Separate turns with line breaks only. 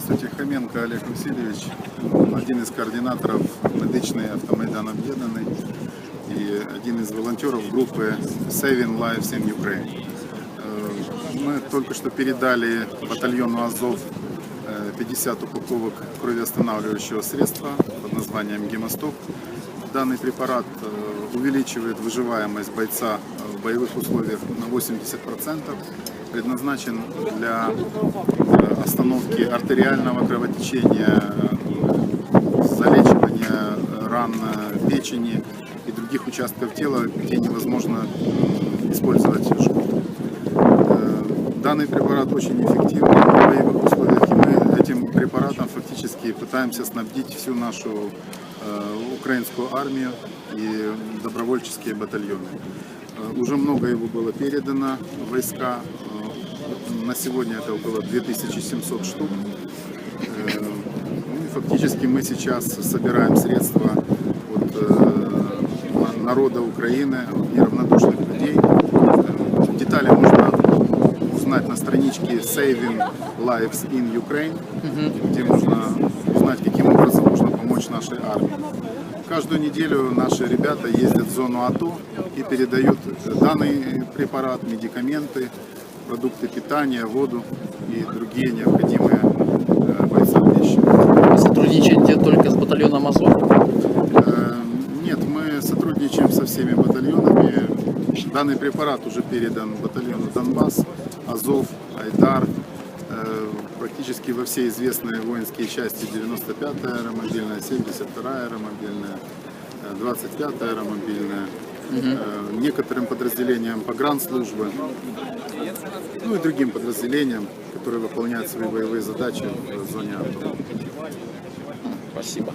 Здравствуйте, Хоменко Олег Васильевич, один из координаторов медичный автомайдан Объединенный и один из волонтеров группы Saving Lives in Ukraine. Э, Мы только что передали батальону Азов э, 50 упаковок кровоостанавливающего средства под названием Гемостоп. Данный препарат э, увеличивает выживаемость бойца в боевых условиях на 80%, предназначен для э, остановки артериального кровотечения, э, залечивания ран э, печени и других участков тела, где невозможно использовать жгут. Данный препарат очень эффективен в боевых условиях, и мы этим препаратом фактически пытаемся снабдить всю нашу украинскую армию и добровольческие батальоны. Э, Уже много его было передано войска. Э, На сегодня это около 2700 штук. Э, ну и Фактически мы сейчас собираем средства от народа Украины, от неравнодушных людей. Детали можно узнать на страничке Saving Lives in Ukraine, где можно узнать, каким нашей армии. Каждую неделю наши ребята ездят в зону АТО и передают данный препарат, медикаменты, продукты питания, воду и другие необходимые э, бойцам вещи.
Сотрудничаете только с батальоном Азов?
Э, Нет, мы сотрудничаем со всеми батальонами. Данный препарат уже передан батальону Донбасс, Азов, Айдар, практически во все известные воинские части 95-я аэромобильная, 72-я аэромобильная, э, 25-я аэромобильная, э, некоторым подразделениям погранслужбы, ну и другим подразделениям, которые выполняют свои боевые задачи в зоне АТО.
Спасибо.